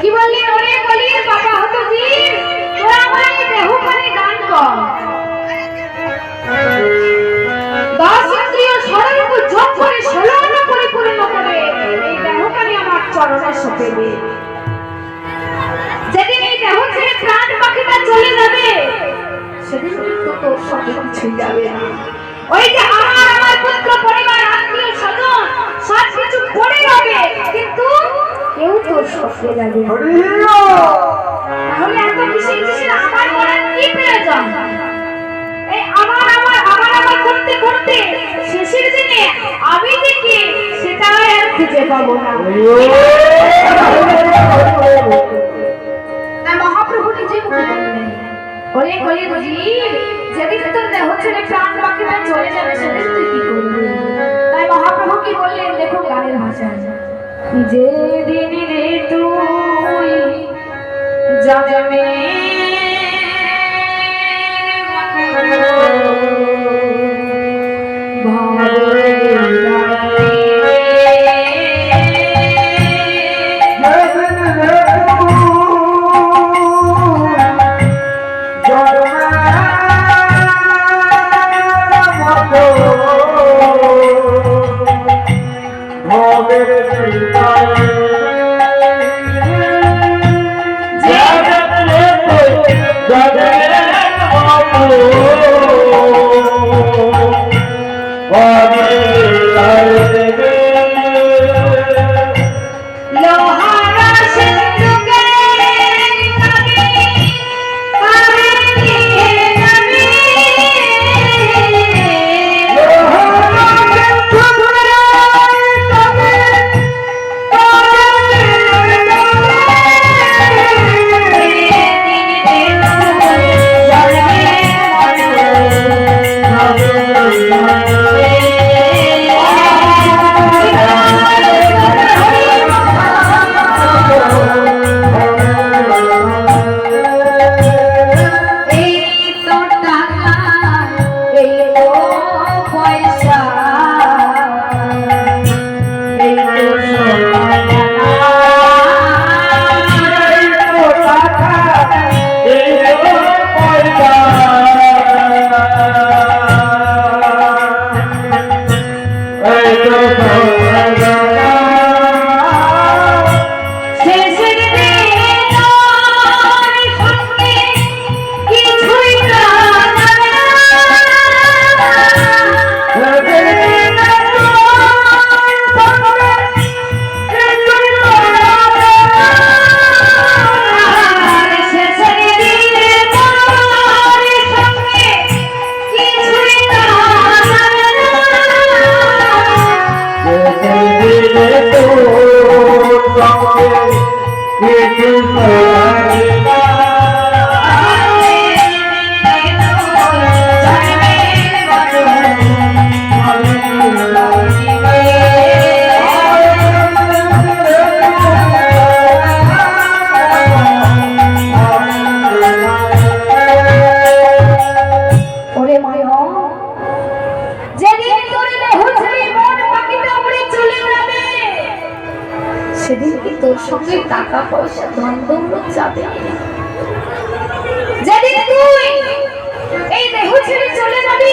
কি বললি ওরে বলি, বাবা হতো জি তোরা আমার দেহ করে দান কর। দশ ইন্দ্রিয় ষড়রূপ যোগ করে ষোলো অন্য করে পূর্ণ করে এই দেহকারী আমার চরণে সপে যেদিন এই দেহ ছেড়ে প্রাণ পাখিটা চলে যাবে, সেদিন তো তোর সঙ্গে কিছুই যাবে না। ওই যে আমার আমার পুত্র যাবে তাহলে এত কিসের কিসের আমার করার কি প্রয়োজন? এই আমার আমার আমার আমার করতে করতে শেষের দিনে আমি যে কি সেটা আর খুঁজে পাবো না। মহাপ্রভু নিজে ওরে কলি বুঝি যেদিন তোর দেহ ছেড়ে প্রাণ বাকিটা চলে যাবে সেদিন তুই কি করবি? তাই মহাপ্রভু কি বললেন? দেখো গানের ভাষায়। যেদিন যাবে শেষের সঙ্গে টাকা পয়সা ধন দৌলত যাবে যেদিন তুই এই দেহ ছেড়ে চলে যাবি